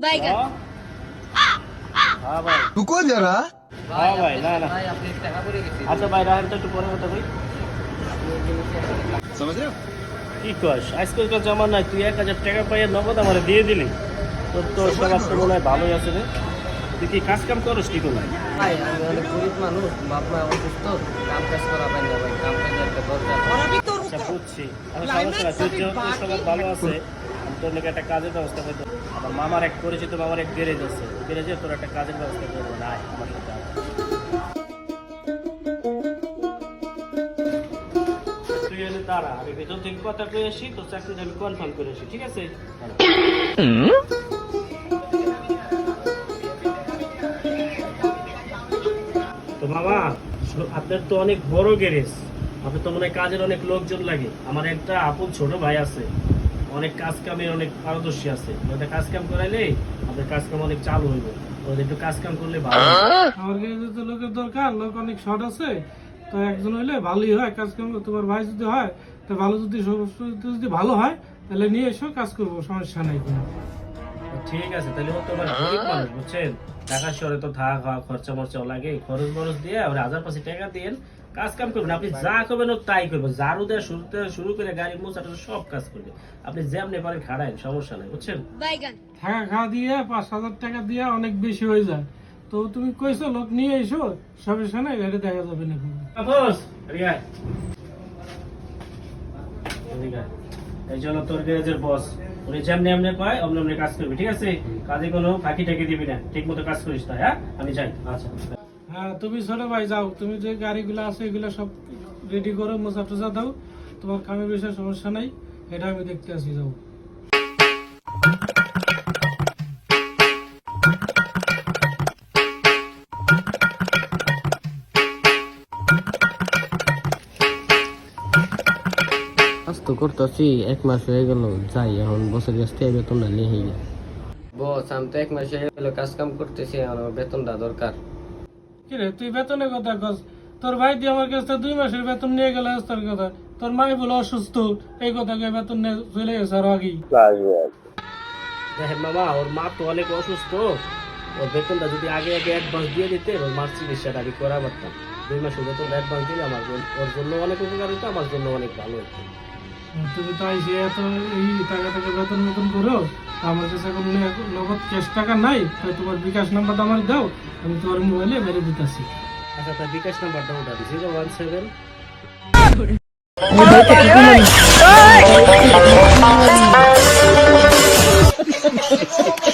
বাইগান হ্যাঁ ভাই টুকো যারা হ্যাঁ ভাই না না আচ্ছা ভাই রাহেন তো একটু পরে কথা কই সমঝে কি কস আজকালকার জামা তুই এক হাজার টাকা পাইয়ে নগদ আমার দিয়ে দিলি তোর তো সবার তো মনে হয় ভালোই আছে রে তুই কি কাজ কাম করস কি কোনো ভাই আমি অনেক গরিব মানুষ বাপ মা অসুস্থ কাম কাজ করা পাই না ভাই কাম কাজ একটা দরকার বুঝছি সমস্যা তুই সবার ভালো আছে তোর একটা কাজের ব্যবস্থা করতে আমার মামার এক পরিচিত মামার এক গ্যারেজ আছে গ্যারেজে তোর একটা কাজের ব্যবস্থা করব না আমার সাথে তো তো অনেক বড় গ্যারেজ। তো মনে কাজের অনেক লোকজন লাগে। আমার একটা আপন ছোট ভাই আছে। অনেক কাজ কামে অনেক পারদর্শী আছে। ওদের কাজ কাম করাইলে আপনার কাজ কাম অনেক চালু হইব। ওদের একটু কাজ কাম করলে ভালো আমার কাছে তো লোকের দরকার লোক অনেক শর্ট আছে তো একজন হইলে ভালোই হয় কাজ কাম তোমার ভাই যদি হয় তো ভালো যদি যদি ভালো হয় তাহলে নিয়ে এসো কাজ করব সমস্যা নাই কোনো। ঠিক আছে তাহলে ও তোমার গরিব মানুষ বুঝছেন? ঢাকা শহরে তো থাকা খাওয়া খরচা মরচাও লাগে খরচ বরচ দিয়ে আর হাজার পাঁচশো টাকা দিয়ে কাজ কাম করবেন আপনি যা করবেন ও তাই করবেন। ঝাড়ু দেওয়া শুরু শুরু করে গাড়ি মোছাটা সব কাজ করবে আপনি যেমনি পারেন খাড়াইন সমস্যা নাই বুঝছেন? বাইগান। থাকা খাওয়া দিয়ে পাঁচ হাজার টাকা দিয়ে অনেক বেশি হয়ে যায়। তো তুমি কইছো লোক নিয়ে এসো সমস্যা নাই এটা দেখা যাবে না। রিয়া এই জন্য তোর গ্যারেজের বস উনি যেমনি এমনি পায় অমনি অমনি কাজ করবি ঠিক আছে? কাজে কোনো ফাঁকি টাকি দিবি না ঠিক মতো কাজ করিস তাই হ্যাঁ? আমি যাই আচ্ছা। হ্যাঁ তুমি ছোট ভাই যাও। তুমি যে গাড়িগুলো আছে এগুলো সব রেডি করো মোজা টোজা দাও। তোমার কামের বিষয়ে সমস্যা নাই এটা আমি দেখতে আসি যাও। কাজ তো করতেছি এক মাস হয়ে গেল যাই এখন বছর কাছ থেকে বেতনটা নিয়ে গেছে বস আমি তো এক মাস হয়ে গেল কাজ কাম করতেছি আমার বেতনটা দরকার। কি রে, তুই বেতনের কথা কস। তোর ভাই দিয়ে আমার কাছে দুই মাসের বেতন নিয়ে গেল তোর কথা। তোর মাই বলে অসুস্থ, এই কথা কে বেতন নিয়ে চলে গেছে আর আগেই। ওর মা তো অনেক অসুস্থ। ওর বেতনটা যদি আগে আগে অ্যাডভান্স দিয়ে দিতে, ওর মার চিকিৎসাটা আমি করা পারতাম। দুই মাসের বেতনটা অ্যাডভান্স দিলে আমার ওর জন্য অনেক উপকার আমার জন্য অনেক ভালো হতো তুমি তাই সে এত এই টাকা টাকা বেতন মতন করো আমার কাছে এখন নগদ ক্যাশ টাকা নাই তাই তোমার বিকাশ নাম্বারটা আমার দাও আমি তোমার মোবাইলে মেরে দিতেছি। আচ্ছা তার বিকাশ নাম্বারটা ওটা জিরো ওয়ান সেভেন Oh,